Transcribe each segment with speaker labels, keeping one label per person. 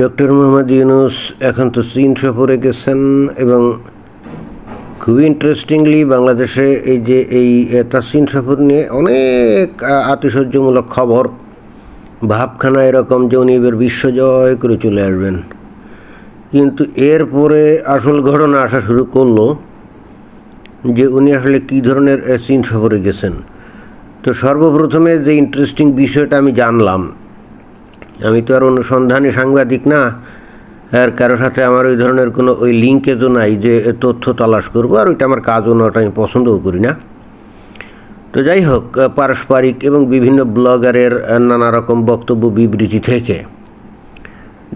Speaker 1: Doctor Mohammad Yunus এখন তো চীন সফরে গেছেন এবং খুবই ইন্টারেস্টিংলি বাংলাদেশে এই যে এই চীন সফর নিয়ে অনেক আতিশয্যমূলক খবর। ভাবখানা এরকম যে উনি এবার বিশ্বজয় করে চলে আসবেন। কিন্তু এরপরে আসল ঘটনা আসা শুরু করল যে উনি আসলে কী ধরনের চীন সফরে গেছেন। তো সর্বপ্রথমে যে ইন্টারেস্টিং বিষয়টা আমি জানলাম আমি তো আর অনুসন্ধানী সাংবাদিক না। আর কারও সাথে আমার ওই ধরনের কোনো ওই লিঙ্কে তো নাই যে তথ্য তালাশ করব, আর ওইটা আমার কাজও না ওটা আমি পছন্দও করি না। তো যাই হোক পারস্পরিক এবং বিভিন্ন ব্লগারের নানা রকম বক্তব্য বিবৃতি থেকে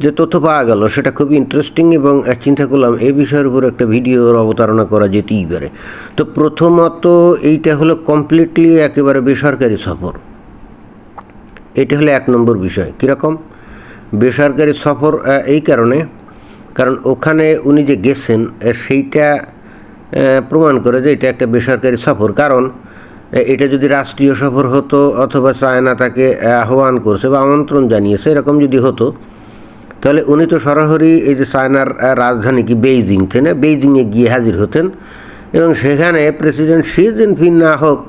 Speaker 1: যে তথ্য পাওয়া গেল, সেটা খুবই ইন্টারেস্টিং এবং চিন্তা করলাম এই বিষয়ের উপর একটা ভিডিওর অবতারণা করা যেতেই পারে। তো প্রথমত এইটা হলো কমপ্লিটলি একেবারে বেসরকারি সফর। এটা হলো এক নম্বর বিষয়। কীরকম? বেসরকারি সফর এই কারণে, কারণ ওখানে উনি যে গেছেন সেইটা প্রমাণ করে যে এটা একটা বেসরকারি সফর। কারণ এটা যদি রাষ্ট্রীয় সফর হতো অথবা চায়না তাকে আহ্বান করছে বা আমন্ত্রণ জানিয়েছে, এরকম যদি হতো, তাহলে উনি তো সরাসরি এই যে চায়নার রাজধানী কি বেইজিং না? বেইজিংয়ে গিয়ে হাজির হতেন। এবং সেখানে প্রেসিডেন্ট শি জিনপিং না হোক,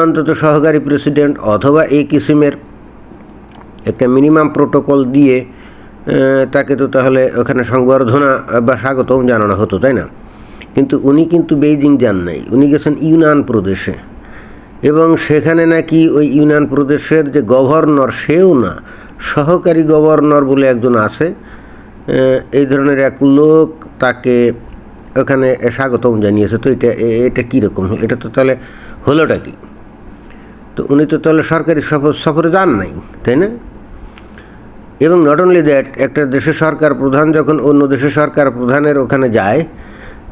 Speaker 1: অন্তত সহকারী প্রেসিডেন্ট অথবা এই কিসিমের একটা মিনিমাম প্রোটোকল দিয়ে তাকে তো তাহলে ওখানে সংবর্ধনা বা স্বাগতম জানানো হতো, তাই না? কিন্তু উনি কিন্তু বেইজিং যান নাই। উনি গেছেন ইউনান প্রদেশে। এবং সেখানে নাকি ওই ইউনান প্রদেশের যে গভর্নর, সেও না, সহকারী গভর্নর বলে একজন আছে এই ধরনের এক লোক তাকে ওখানে স্বাগতম জানিয়েছে। তো এটা এটা কীরকম এটা তো তাহলে হলোটা কি? তো উনি তো তাহলে সরকারি সফর সফরে যান নাই, তাই না? এবং নট অনলি দ্যাট একটা দেশের সরকার প্রধান যখন অন্য দেশের সরকার প্রধানের ওখানে যায়,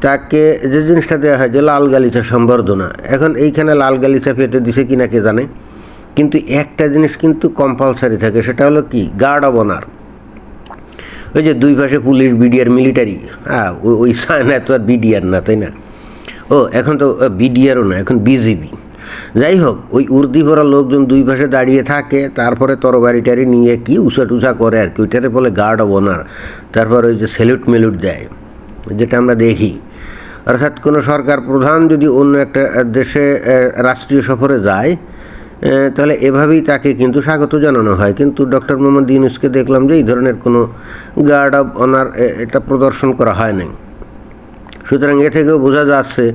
Speaker 1: তাকে যে জিনিসটা দেওয়া হয় যে লাল গালিচা সম্বর্ধনা, এখন এইখানে লাল গালিচা ফেটে দিছে কিনা কে জানে, কিন্তু একটা জিনিস কিন্তু কম্পালসারি থাকে, সেটা হলো কি? গার্ড অব অনার ওই যে দুই পাশে পুলিশ বিডিআর মিলিটারি হ্যাঁ ওই সায়না তো আর বিডিআর না, তাই না? ও, এখন তো বিডিআরও না, এখন বিজিবি যাই হোক ওই উর্দি ভরা লোকজন দুই পাশে দাঁড়িয়ে থাকে, তারপরে তরবারি টারি নিয়ে কি উষা টুসা করে আর কি ওইটাতে বলে গার্ড অব অনার তারপর ওই যে স্যালুট মেলুট দেয়, যেটা আমরা দেখি। অর্থাৎ কোনো সরকার প্রধান যদি অন্য একটা দেশে রাষ্ট্রীয় সফরে যায় তাহলে এভাবেই তাকে কিন্তু স্বাগত জানানো হয়। কিন্তু ডক্টর মোহাম্মদ ইউনুসকে দেখলাম যে এই ধরনের কোনো গার্ড অব অনার এটা প্রদর্শন করা হয় নাই। সুতরাং এ থেকেও বোঝা যাচ্ছে,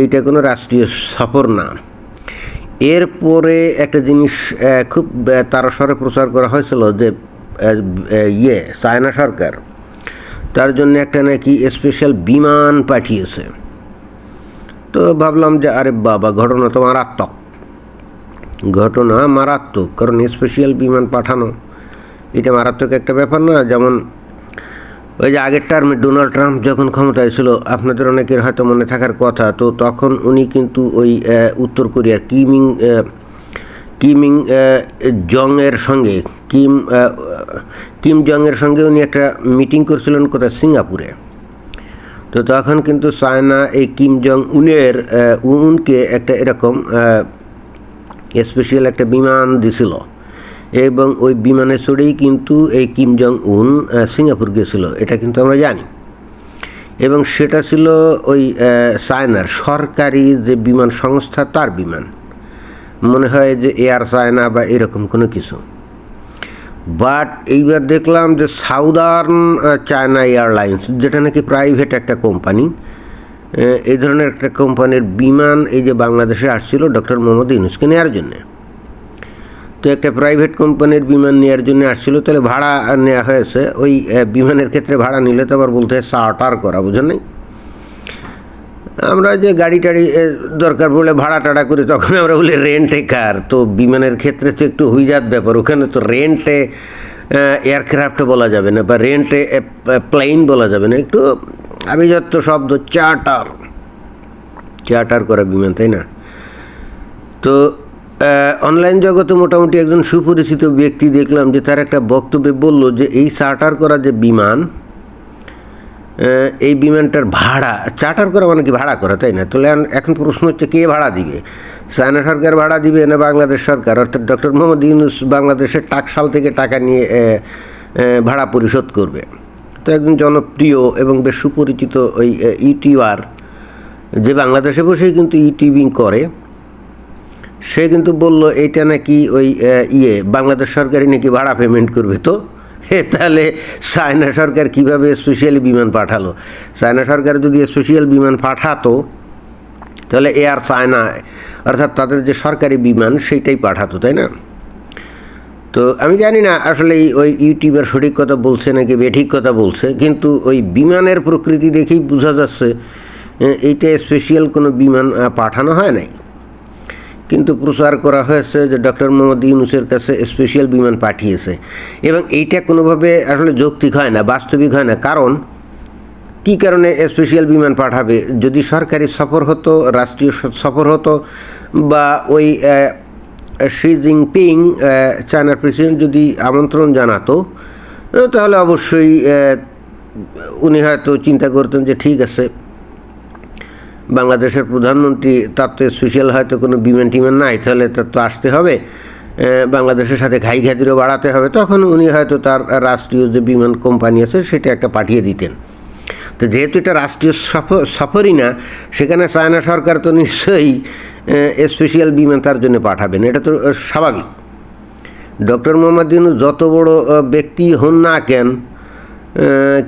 Speaker 1: এইটা কোনো রাষ্ট্রীয় সফর না। এরপরে একটা জিনিস খুব তারস্বরে প্রচার করা হয়েছিল যে ইয়ে চায়না সরকার, তার জন্য একটা নাকি স্পেশাল বিমান পাঠিয়েছে। তো ভাবলাম যে, আরে বাবা, ঘটনা তো মারাত্মক। ঘটনা মারাত্মক, কারণ স্পেশাল বিমান পাঠানো, এটা মারাত্মক একটা ব্যাপার না। যেমন ওই যে আগের টার্মে ডোনাল্ড ট্রাম্প যখন ক্ষমতায় ছিল, আপনাদের অনেকের হয়তো মনে থাকার কথা, তো তখন উনি কিন্তু ওই উত্তর কোরিয়ার কিমিং কিমিং জংয়ের সঙ্গে, কিম কিম জংয়ের সঙ্গে উনি একটা মিটিং করছিলেন কোথায়? সিঙ্গাপুরে। তো তখন কিন্তু চায়না এই কিম জং উনের উনকে একটা এরকম স্পেশাল একটা বিমান দিছিল। এবং ওই বিমানে চড়েই কিন্তু এই কিম জং উন সিঙ্গাপুর গেছিল, এটা কিন্তু আমরা জানি। এবং সেটা ছিল ওই চায়নার সরকারি যে বিমান সংস্থা, তার বিমান। মনে হয় যে এয়ার চায়না বা এরকম কোনো কিছু। বাট এইবার দেখলাম যে সাউদার্ন চায়না এয়ারলাইন্স যেটা নাকি প্রাইভেট একটা কোম্পানি এই ধরনের একটা কোম্পানির বিমান এই যে বাংলাদেশে আসছিল ডক্টর মোহাম্মদ ইউনুসকে নেওয়ার জন্যে। তো একটা প্রাইভেট কোম্পানির বিমান নেওয়ার জন্য আসছিল, তাহলে ভাড়া নেওয়া হয়েছে। ওই বিমানের ক্ষেত্রে ভাড়া নিলে তো আবার বলতে হয় চার্টার করা, বুঝেন নাই? আমরা যে গাড়ি টাড়ি দরকার পড়লে ভাড়া টাড়া করি, তখন আমরা বলি রেন্টে কার তো বিমানের ক্ষেত্রে তো একটু হুইজাত ব্যাপার, ওখানে তো রেন্টে এয়ারক্রাফট বলা যাবে না, বা রেন্টে প্লেন বলা যাবে না। একটু আভিজাত্য শব্দ চার্টার চার্টার করা বিমান, তাই না? তো অনলাইন জগতে মোটামুটি একজন সুপরিচিত ব্যক্তি দেখলাম যে তার একটা বক্তব্যে বলল যে এই চার্টার করা যে বিমান এই বিমানটার ভাড়া চার্টার করা মানে কি ভাড়া করা, তাই না? তাহলে এখন- প্রশ্ন হচ্ছে কে ভাড়া দিবে? চায়না সরকার ভাড়া দিবে না বাংলাদেশ সরকার? অর্থাৎ ডক্টর মোহাম্মদ ইউনুস বাংলাদেশের টাকশাল থেকে টাকা নিয়ে ভাড়া পরিশোধ করবে। তো একজন জনপ্রিয় এবং বেশ সুপরিচিত ওই ইউটিউবার, যে বাংলাদেশে বসেই কিন্তু ইউটিউবিং করে সে কিন্তু বলল, এইটা নাকি ওই ইয়ে বাংলাদেশ সরকারই নাকি ভাড়া পেমেন্ট করবে তো? হে তাহলে চায়না সরকার কীভাবে স্পেশালি বিমান পাঠালো? চায়না সরকার যদি স্পেশাল বিমান পাঠাতো, তাহলে এয়ার চায়না, অর্থাৎ তাদের যে সরকারি বিমান, সেইটাই পাঠাতো, তাই না? তো আমি জানি না, আসলে ওই ইউটিউবার সঠিক কথা বলছে নাকি বেঠিক কথা বলছে, কিন্তু ওই বিমানের প্রকৃতি দেখেই বোঝা যাচ্ছে এইটা স্পেশাল কোনো বিমান পাঠানো হয় নাই। কিন্তু প্রচার করা হয়েছে যে ডক্টর মোহাম্মদ ইউনুসের কাছে স্পেশাল বিমান পাঠিয়েছে। এবং এইটা কোনোভাবে আসলে যৌক্তিক হয় না, বাস্তবিক হয় না। কারণ, কি কারণে স্পেশাল বিমান পাঠাবে? যদি সরকারি সফর হতো, রাষ্ট্রীয় সফর হতো, বা ওই শি জিনপিং চায়নার প্রেসিডেন্ট যদি আমন্ত্রণ জানাতো, তাহলে অবশ্যই উনি হয়তো চিন্তা করতেন যে ঠিক আছে। বাংলাদেশের প্রধানমন্ত্রী, তার তো স্পেশাল হয়তো কোনো বিমান টিমান নাই, তাহলে তার তো আসতে হবে। বাংলাদেশের সাথে ঘাই ঘাতিরও বাড়াতে হবে। তখন উনি হয়তো তার রাষ্ট্রীয় যে বিমান কোম্পানি আছে, সেটা একটা পাঠিয়ে দিতেন। তো যেহেতু এটা রাষ্ট্রীয় সফর সফরই না, সেখানে চায়না সরকার তো নিশ্চয়ই স্পেশাল বিমান তার জন্য পাঠাবেন। এটা তো স্বাভাবিক। ডক্টর মোহাম্মদ যত বড় ব্যক্তি হন না কেন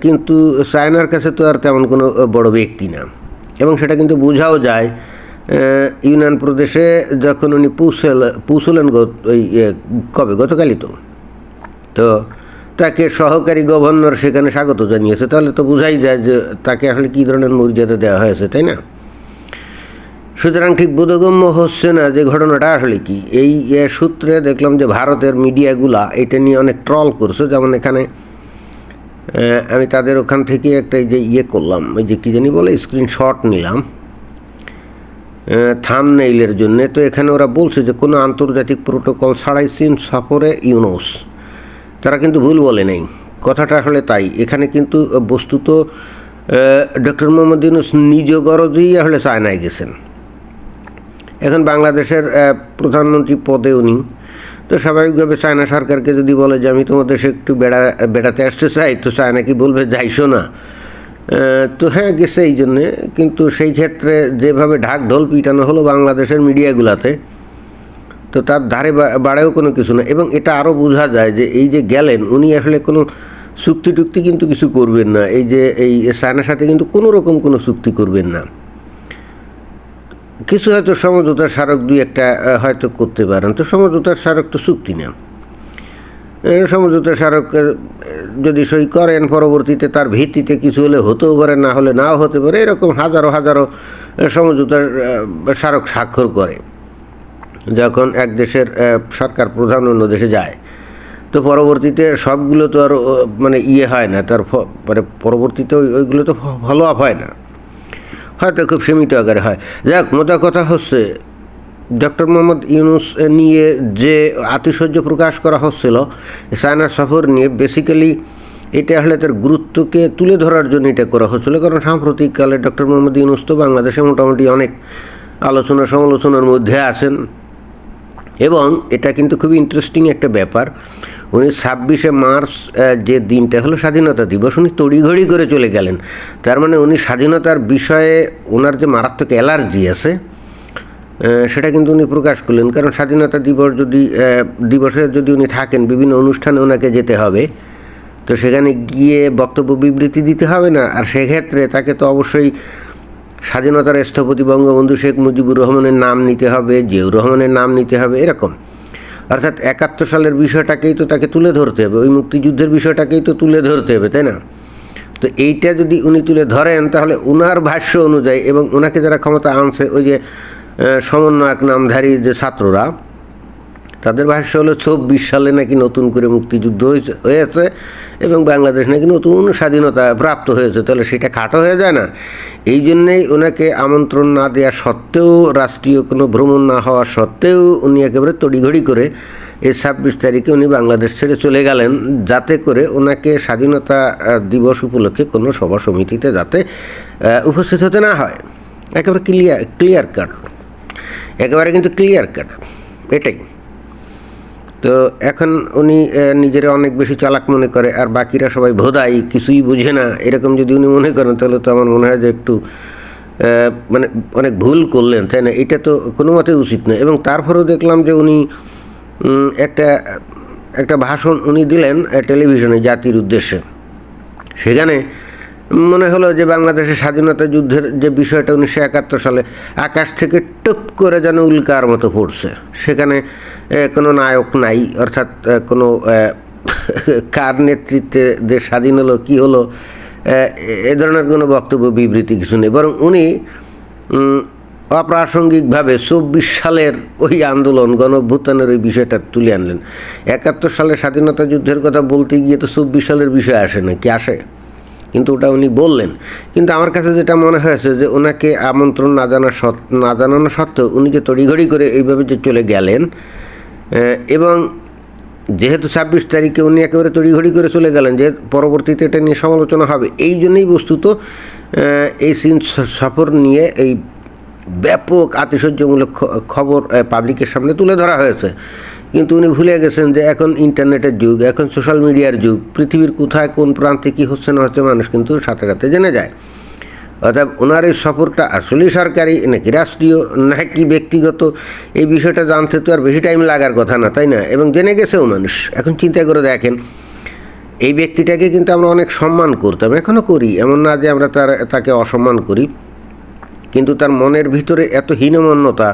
Speaker 1: কিন্তু চায়নার কাছে তো আর তেমন কোনো বড় ব্যক্তি না। এবং সেটা কিন্তু বোঝাও যায় ইউনান প্রদেশে যখন উনি পৌঁছল পৌঁছলেন ওই কবে? গতকালই তো। তো তাকে সহকারী গভর্নর সেখানে স্বাগত জানিয়েছে। তাহলে তো বোঝাই যায় যে তাকে আসলে কী ধরনের মর্যাদা দেওয়া হয়েছে, তাই না? সুতরাং ঠিক বোধগম্য হচ্ছে না যে ঘটনাটা আসলে কি। এই সূত্রে দেখলাম যে ভারতের মিডিয়াগুলা এটা নিয়ে অনেক ট্রল করছে। যেমন এখানে আমি তাদের ওখান থেকে একটা যে ইয়ে করলাম, ওই যে কী জানি বলে স্ক্রিনশট নিলাম। থাম নেইলের জন্যে। তো এখানে ওরা বলছে যে, কোনো আন্তর্জাতিক প্রোটোকল ছাড়াই চীন সফরে ইউনোস। তারা কিন্তু ভুল বলে নেই। কথাটা আসলে তাই। এখানে কিন্তু বস্তুত ডক্টর মোহাম্মদ ইউনুস নিজ গরজেই আসলে চায়নায় গেছেন। এখন বাংলাদেশের প্রধানমন্ত্রী পদে উনি তো স্বাভাবিকভাবে চায়না সরকারকে যদি বলে যে আমি তোমার দেশে একটু বেড়া, বেড়াতে আসতে চাই, তো চায়না কি বলবে? যাইছো না। তো হ্যাঁ গেছে এই জন্যে। কিন্তু সেই ক্ষেত্রে যেভাবে ঢাক ঢোল পিটানো হলো বাংলাদেশের মিডিয়াগুলাতে, তো তার ধারে বাড়েও কোনো কিছু না। এবং এটা আরও বোঝা যায় যে এই যে গেলেন, উনি আসলে কোনো চুক্তি টুক্তি কিন্তু কিছু করবেন না। এই যে, এই চায়নার সাথে কিন্তু কোনো রকম কোনো চুক্তি করবেন না। কিছু হয়তো সমঝোতার স্মারক দুই একটা হয়তো করতে পারেন। তো সমঝোতার স্মারক তো চুক্তি না। সমঝোতা স্মারক যদি সই করেন পরবর্তীতে, তার ভিত্তিতে কিছু হলে হতেও পারে, না হলে নাও হতে পারে, এরকম হাজারো হাজারো সমঝোতার স্মারক স্বাক্ষর করে। যখন এক দেশের সরকার প্রধান অন্য দেশে যায়, তো পরবর্তীতে সবগুলো তো আর মানে ইয়ে হয় না, তার মানে পরবর্তীতে ওইগুলো তো ফলো আপ হয় না। হয়তো খুব সীমিত আকারে হয়। যাক, মোটা কথা হচ্ছে, ডক্টর মোহাম্মদ ইউনুস নিয়ে যে আতিশয্য প্রকাশ করা হচ্ছিল চায়না সফর নিয়ে বেসিক্যালি এটা আসলে তার গুরুত্বকে তুলে ধরার জন্য এটা করা হচ্ছিল, কারণ সাম্প্রতিককালে ডক্টর মোহাম্মদ ইউনুস তো বাংলাদেশে মোটামুটি অনেক আলোচনা সমালোচনার মধ্যে আছেন। এবং এটা কিন্তু খুবই ইন্টারেস্টিং একটা ব্যাপার। উনি ছাব্বিশে মার্চ যে দিনটা হলো স্বাধীনতা দিবস, উনি তড়িঘড়ি করে চলে গেলেন। তার মানে উনি স্বাধীনতার বিষয়ে ওনার যে মারাত্মক অ্যালার্জি আছে সেটা কিন্তু উনি প্রকাশ করলেন। কারণ স্বাধীনতা দিবস যদি দিবসে যদি উনি থাকেন, বিভিন্ন অনুষ্ঠানে ওনাকে যেতে হবে, তো সেখানে গিয়ে বক্তব্য বিবৃতি দিতে হবে না। আর সেক্ষেত্রে তাকে তো অবশ্যই স্বাধীনতার স্থপতি বঙ্গবন্ধু শেখ মুজিবুর রহমানের নাম নিতে হবে, জিয়াউর রহমানের নাম নিতে হবে, এরকম। অর্থাৎ একাত্তর সালের বিষয়টাকেই তো তাকে তুলে ধরতে হবে, ওই মুক্তিযুদ্ধের বিষয়টাকেই তো তুলে ধরতে হবে, তাই না? তো এইটা যদি উনি তুলে ধরেন, তাহলে ওনার ভাষ্য অনুযায়ী এবং ওনাকে যারা ক্ষমতা আনছে, ওই যে সমন্বয়ক নামধারী যে ছাত্ররা তাদের ভাষ্য হলো চব্বিশ সালে নাকি নতুন করে মুক্তিযুদ্ধ হয়েছে হয়েছে এবং বাংলাদেশ নাকি নতুন স্বাধীনতা প্রাপ্ত হয়েছে। তাহলে সেটা খাটো হয়ে যায় না। এই জন্যেই ওনাকে আমন্ত্রণ না দেওয়া সত্ত্বেও, রাষ্ট্রীয় কোনো ভ্রমণ না হওয়া সত্ত্বেও উনি একেবারে তড়িঘড়ি করে এই ছাব্বিশ তারিখে উনি বাংলাদেশ ছেড়ে চলে গেলেন। যাতে করে ওনাকে স্বাধীনতা দিবস উপলক্ষে কোনো সভা সমিতিতে যাতে উপস্থিত হতে না হয়। একেবারে ক্লিয়ার ক্লিয়ার কাট একেবারে কিন্তু ক্লিয়ার কাট এটাই। তো এখন উনি নিজের অনেক বেশি চালাক মনে করে, আর বাকিরা সবাই ভোদাই, কিছুই বুঝে না। এরকম যদি উনি মনে করেন, তাহলে তো আমার মনে হয় যে একটু মানে অনেক ভুল করলেন, তাই না? এটা তো কোনো মতে উচিত নয়। এবং তারপরেও দেখলাম যে উনি একটা একটা ভাষণ উনি দিলেন টেলিভিশনে, জাতির উদ্দেশ্যে। সেখানে মনে হলো যে বাংলাদেশের স্বাধীনতা যুদ্ধের যে বিষয়টা উনিশশো একাত্তর সালে আকাশ থেকে টুপ করে যেন উল্কার মতো পড়ছে সেখানে কোনো নায়ক নাই অর্থাৎ কোনো কার নেতৃত্বে দেশ স্বাধীন হলো কী হলো এ, ধরনের কোনো বক্তব্য বিবৃতি কিছু নেই। বরং উনি অপ্রাসঙ্গিকভাবে চব্বিশ সালের ওই আন্দোলন গণ অভ্যুত্থানের ওই বিষয়টা তুলে আনলেন। একাত্তর সালে স্বাধীনতা যুদ্ধের কথা বলতে গিয়ে তো চব্বিশ সালের বিষয় আসে না কি আসে? কিন্তু ওটা উনি বললেন। কিন্তু আমার কাছে যেটা মনে হয়েছে যে ওনাকে আমন্ত্রণ না জানা সত- না জানানো সত্ত্বেও উনিকে তড়িঘড়ি করে এইভাবে যে চলে গেলেন এবং যেহেতু ছাব্বিশ তারিখে উনি একেবারে তড়িঘড়ি করে চলে গেলেন, যে পরবর্তীতে এটা নিয়ে সমালোচনা হবে, এই জন্যই বস্তুত এই সিন সফর নিয়ে এই ব্যাপক আতিশয্যমূলক খবর পাবলিকের সামনে তুলে ধরা হয়েছে। কিন্তু উনি ভুলে গেছেন যে এখন ইন্টারনেটের যুগ, এখন সোশ্যাল মিডিয়ার যুগ, পৃথিবীর কোথায় কোন প্রান্তে কী হচ্ছে না হচ্ছে মানুষ কিন্তু সাথে সাথে জেনে যায়। অর্থাৎ ওনার এই সফরটা আসলেই সরকারি নাকি রাষ্ট্রীয়, নাকি ব্যক্তিগত, এই বিষয়টা জানতে তো আর বেশি টাইম লাগার কথা না, তাই না? এবং জেনে গেছেও মানুষ। এখন চিন্তা করে দেখেন, এই ব্যক্তিটাকে কিন্তু আমরা অনেক সম্মান করতাম এখনও করি। এমন না যে আমরা তার, তাকে অসম্মান করি। কিন্তু তার মনের ভিতরে এত হীনমন্যতা,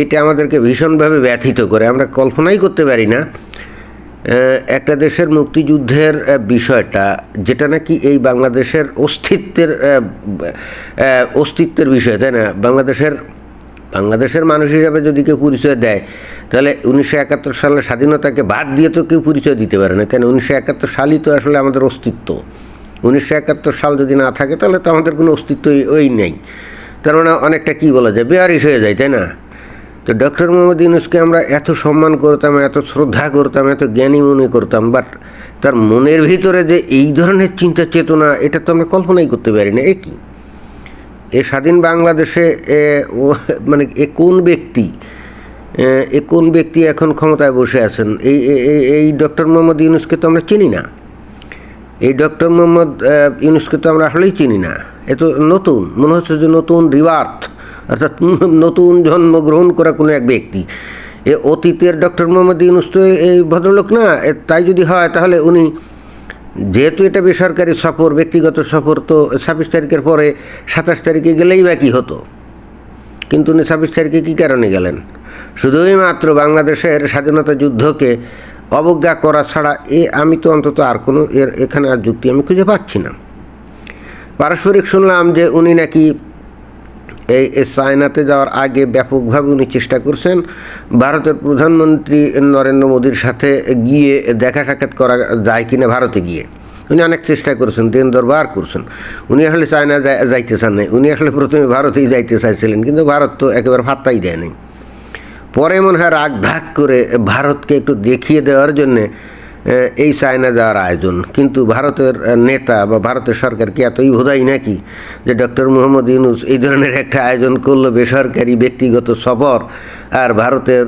Speaker 1: এটা আমাদেরকে ভীষণভাবে ব্যথিত করে। আমরা কল্পনাই করতে পারি না একটা দেশের মুক্তিযুদ্ধের বিষয়টা, যেটা নাকি এই বাংলাদেশের অস্তিত্বের অস্তিত্বের বিষয়, তাই না? বাংলাদেশের বাংলাদেশের মানুষ হিসাবে যদি কেউ পরিচয় দেয়, তাহলে উনিশশো একাত্তর সালের স্বাধীনতাকে বাদ দিয়ে তো কেউ পরিচয় দিতে পারে না। তাই না উনিশশো একাত্তর সালই তো আসলে আমাদের অস্তিত্ব। উনিশশো একাত্তর সাল যদি না থাকে, তাহলে তো আমাদের কোনো অস্তিত্বই ওই নেই। তার মানে অনেকটা কী বলা যায় বেয়ারিশ হয়ে যায় তাই না? তো ডক্টর মোহাম্মদ ইউনুসকে আমরা এত সম্মান করতাম এত শ্রদ্ধা করতাম এত জ্ঞানী মনে করতাম বাট তার মনের ভিতরে যে এই ধরনের চিন্তা চেতনা এটা তো আমরা কল্পনাই করতে পারি না এ কী? এ স্বাধীন বাংলাদেশে ও মানে এ কোন ব্যক্তি এ, কোন ব্যক্তি এখন ক্ষমতায় বসে আছেন? এই এই- ডক্টর মোহাম্মদ ইউনুসকে তো আমরা চিনি না। এই ডক্টর মোহাম্মদ ইউনুসকে তো আমরা আসলেই চিনি না। এ তো নতুন, মনে হচ্ছে যে নতুন রিবার্থ অর্থাৎ নতুন জন্মগ্রহণ করা কোনো এক ব্যক্তি। এ অতীতের ডক্টর মোহাম্মদ ইউনুস তো এই ভদ্রলোক না তাই যদি হয় তাহলে উনি যেহেতু এটা বেসরকারি সফর, ব্যক্তিগত সফর, তো ছাব্বিশ তারিখের পরে সাতাশ তারিখে গেলেই বা কী হতো? কিন্তু উনি ছাব্বিশ তারিখে কী কারণে গেলেন? শুধুই মাত্র বাংলাদেশের স্বাধীনতা যুদ্ধকে অবজ্ঞা করা ছাড়া এ, আমি তো অন্তত আর কোনো এর, এখানে আর যুক্তি আমি খুঁজে পাচ্ছি না। পারস্পরিক শুনলাম যে উনি নাকি এই চায়নাতে যাওয়ার আগে ব্যাপকভাবে উনি চেষ্টা করছেন ভারতের প্রধানমন্ত্রী নরেন্দ্র মোদীর সাথে গিয়ে দেখা সাক্ষাৎ করা যায় কিনা ভারতে গিয়ে। উনি অনেক চেষ্টা করছেন দিন দরবার করছেন। উনি আসলে চায়না যাইতে চান নাই উনি আসলে প্রথমে ভারতেই যাইতে চাইছিলেন, কিন্তু ভারত তো একেবারে ফাত্তাই দেয় নাই পরে মনে হয় রাগ ধাক করে ভারতকে একটু দেখিয়ে দেওয়ার জন্যে এই চায়না যাওয়ার আয়োজন। কিন্তু ভারতের নেতা বা ভারতের সরকার কি এতই বোধাই নাকি যে ডক্টর মোহাম্মদ ইউনুস এই ধরনের একটা আয়োজন করল বেসরকারি ব্যক্তিগত সফর আর ভারতের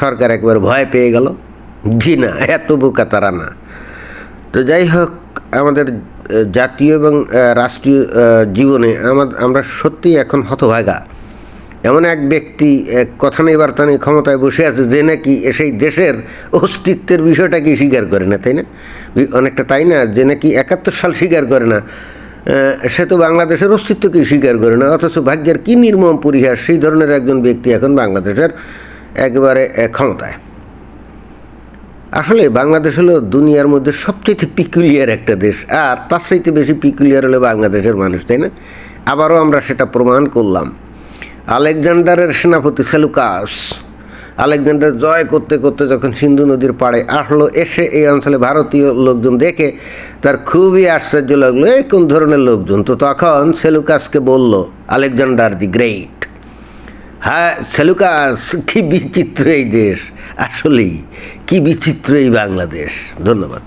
Speaker 1: সরকার একবার ভয় পেয়ে গেল? জি না, এত বোকা তারা না। তো যাই হোক, আমাদের জাতীয় এবং রাষ্ট্রীয় জীবনে আমার আমরা সত্যিই এখন হতভাগা। এমন এক ব্যক্তি, এক কথা নেই, বার্তা নেই, ক্ষমতায় বসে আছে যে নাকি সেই দেশের অস্তিত্বের বিষয়টাকে স্বীকার করে না, তাই না? অনেকটা তাই না? যে নাকি একাত্তর সাল স্বীকার করে না সে তো বাংলাদেশের অস্তিত্বকে স্বীকার করে না, অথচ ভাগ্যের কী নির্মম পরিহাস, সেই ধরনের একজন ব্যক্তি এখন বাংলাদেশের একেবারে ক্ষমতায়। আসলে বাংলাদেশ হলো দুনিয়ার মধ্যে সবচেয়ে পিকুলিয়ার একটা দেশ, আর তার চাইতে বেশি পিকুলিয়ার হলো বাংলাদেশের মানুষ, তাই না? আবারও আমরা সেটা প্রমাণ করলাম। আলেকজান্ডারের সেনাপতি সেলুকাস। আলেকজান্ডার জয় করতে করতে যখন সিন্ধু নদীর পাড়ে আসলো, এসে এই অঞ্চলে ভারতীয় লোকজন দেখে তার খুবই আশ্চর্য লাগল, এই কোন ধরনের লোকজন? তো তখন সেলুকাসকে বলল, আলেকজান্ডার দি গ্রেট। হ্যাঁ সেলুকাস, কী বিচিত্র এই দেশ, আসলেই কি বিচিত্র এই বাংলাদেশ। ধন্যবাদ।